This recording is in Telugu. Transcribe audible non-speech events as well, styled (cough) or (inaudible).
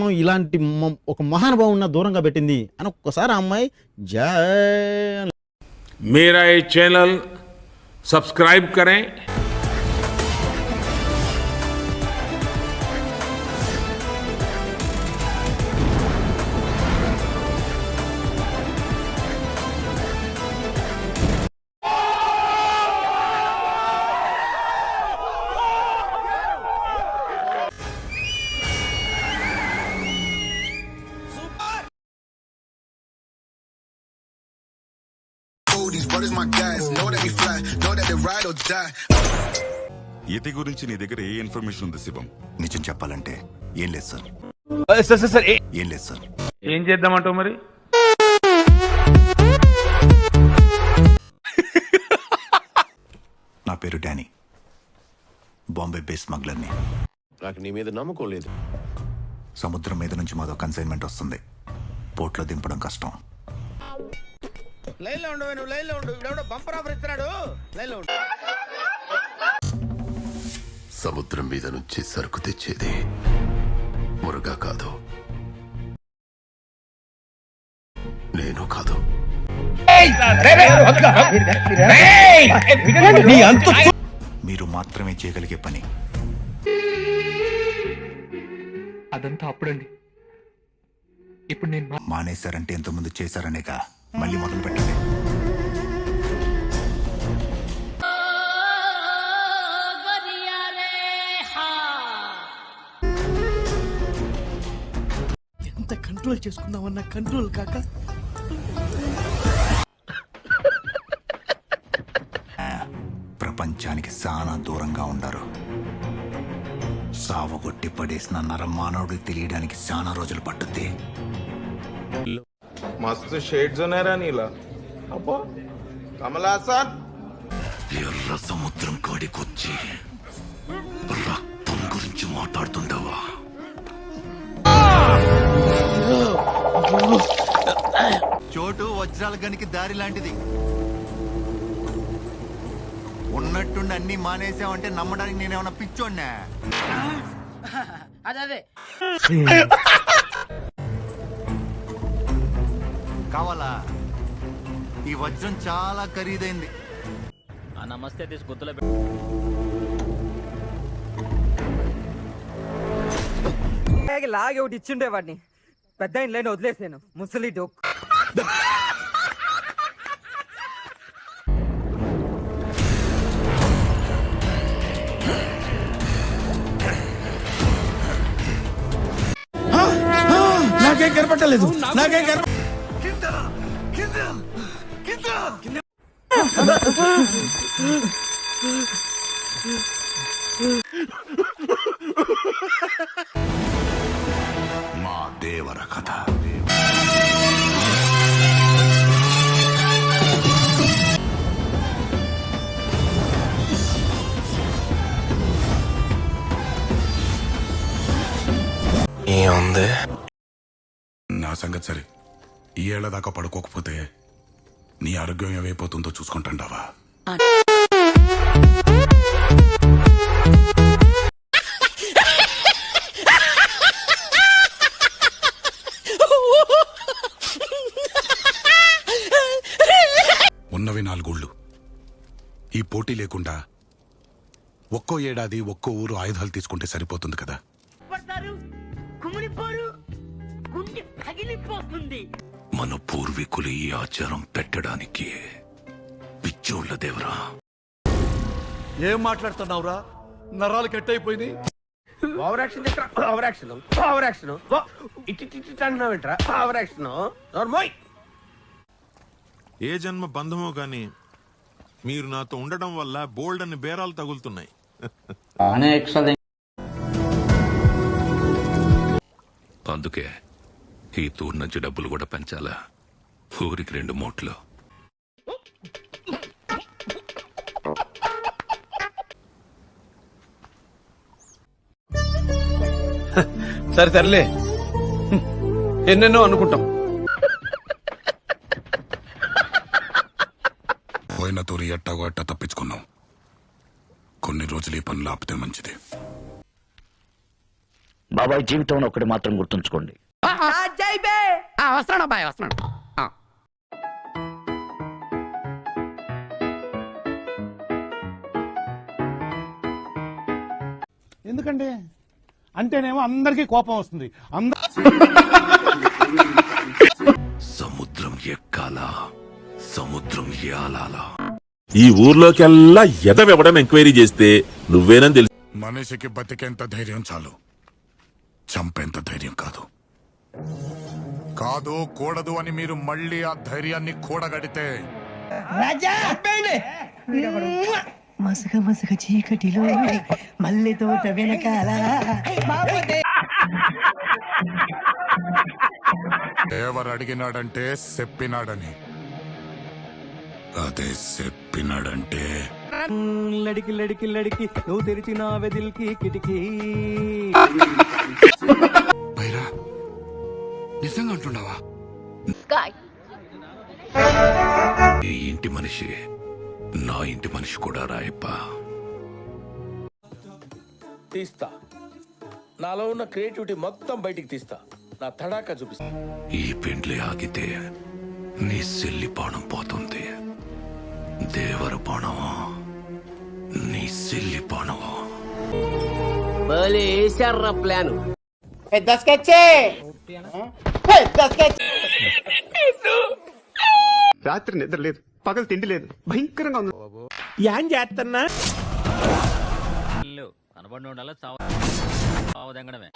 మనం ఇలాంటి ఒక మహానుభావున్న దూరంగా పెట్టింది అని ఒక్కసారి అమ్మాయి జా మేరా ఈ ఛానల్ సబ్స్క్రైబ్ కరే my guys. Know that we fly, know that they ride or die. ఈతి గురించి నీ దగ్గర ఏ ఇన్ఫర్మేషన్ ఉంది శివం? నిజం చెప్పాలంటే ఏం లేదు సార్. సార్ సార్ సార్ ఏ- ఏం లేదు సార్. ఏం చేద్దామంటావు మరి? నా పేరు డానీ. బాంబే బేస్ స్మగ్లర్ని. నాకు నీ మీద నమ్మకం లేదు. సముద్రం మీద నుంచి మాదో కన్సైన్మెంట్ వస్తుంది. పోర్ట్లో దింపడం కష్టం. లైన్లో ఉండు నువ్వు లైన్లో ఉండు. ఇవిడెవడో బంపర్ ఆఫర్ ఇస్తున్నాడు. లైన్లో ఉండు. సముద్రం మీద నుంచి సరుకు తెచ్చేది మురుగా కాదు. నేను కాదు. మీరు మాత్రమే చేయగలిగే పని. అదంతా అప్పుడండి. ఇప్పుడు నేను మానేశారంటే ఎంతమంది చేశారనేగా. మళ్ళీ మొదలు పెట్టండి. ఎంత కంట్రోల్ చేసుకుందామన్నా కంట్రోల్ కాక? ప్రపంచానికి చాలా దూరంగా ఉండారు. సావగొట్టి పడేసిన నరమానవుడికి తెలియడానికి చాలా రోజులు పట్టుద్ది. మస్తు షేడ్స్ ఉన్నారా నీలా. అబ్బో కమలాసన్ ఎర్ర సముద్రం కాడికొచ్చి రక్తం గురించి మాట్లాడుతుండవా? చోటు వజ్రాల గనికి దారి లాంటిది. ఉన్నట్టుండి అన్ని మానేసావంటే నమ్మడానికి నేనేమన్నా పిచ్చోడ్నా? అదే అదే. (laughs) కావాలా? ఈ వజ్రం చాలా ఖరీదైంది. నమస్తే తీసి గుర్తులో లాగి ఒకటి ఇచ్చిండే వాడిని. పెద్ద ఇంట్లో వదిలేసాను ముసలి డోక్. నాకేం కనపట్టలేదు నాకేం కనప మా దేవర కథ. ఏముంది? నా సంగతి సరే. ఈ ఏళ్ళ దాకా పడుకోకపోతే నీ ఆరోగ్యం ఏమైపోతుందో చూసుకుంటాండావా? ఉన్నవి నాలుగుళ్ళు. ఈ పోటీ లేకుండా ఒక్కో ఏడాది ఒక్కో ఊరు ఆయుధాలు తీసుకుంటే సరిపోతుంది కదా? మన పూర్వీకులు ఈ ఆచారం పెట్టడానికి. పిచ్చోళ్ళ దేవరా. ఏం మాట్లాడుతున్నావురా? నరాలు కట్ అయిపోయింది over action over action over action ఇటు ఇటు ఇటు అంటున్నావు ఏంట్రా? ఓవర్ యాక్షన్ నోర్మోయ్ ఏ జన్మ బంధమో గాని మీరు నాతో ఉండడం వల్ల బోల్డ్ అని బేరాలు తగులుతున్నాయి. (laughs) అందుకే ఈ తూర్ నుంచి డబ్బులు కూడా పెంచాలా? ఊరికి రెండు మూట్లు. (laughs) సరే సర్లే. ఎన్నెన్నో అనుకుంటాం. పోయిన తూరి ఎట్టాగో అట్టా తప్పించుకున్నాం. కొన్ని రోజులు ఈ పనులు ఆపితే మంచిది. బాబాయ్ జీవితంలో ఒకటి మాత్రం గుర్తుంచుకోండి. వస్తున్నాడు అబ్బాయి వస్తున్నాడు ఎందుకండి? అంటేనేమో అందరికీ కోపం వస్తుంది. అంద సముద్రం ఎక్కాలా సముద్రం ఏలాలా. ఈ ఊర్లోకెల్లా ఎదవెవడని ఎంక్వైరీ చేస్తే నువ్వేనని తెలుసు. మనిషికి బతికేంత ధైర్యం చాలు. చంపేంత ధైర్యం కాదు. కాదు కూడదు అని మీరు మళ్ళీ ఆ ధైర్యాన్ని కూడగడితే. మసగ మసగ చీకటిలో మల్లె తోట వెనకాల. ఎవరు అడిగినాడంటే చెప్పినాడని. అదే చెప్పినాడంటే. లడికి లడికి లడికి నువ్వు తెరిచిన వెదిల్కి కిటికీ. నిజంగా అంటుండవా? ఈ ఇంటి మనిషి నా ఇంటి మనిషి కూడా రాయప్ప. తీస్తా. నాలో ఉన్న క్రియేటివిటీ మొత్తం బయటికి తీస్తా. నా తడాకా చూపిస్తా. ఈ పెండ్లి ఆగితే నీ సెల్లి బాణం పోతుంది. దేవర బాణమా? నీ సెల్లి బాణమా? ప్లాన్? పెద్ద స్కెచ్చే! పెద్ద స్కెచ్ రాత్రి నిద్ర లేదు పగలు తిండి లేదు భయంకరంగా ఉంది. ఏం చేస్తున్నా కనబడి ఉండాలి చావు చావు తెంగడమే.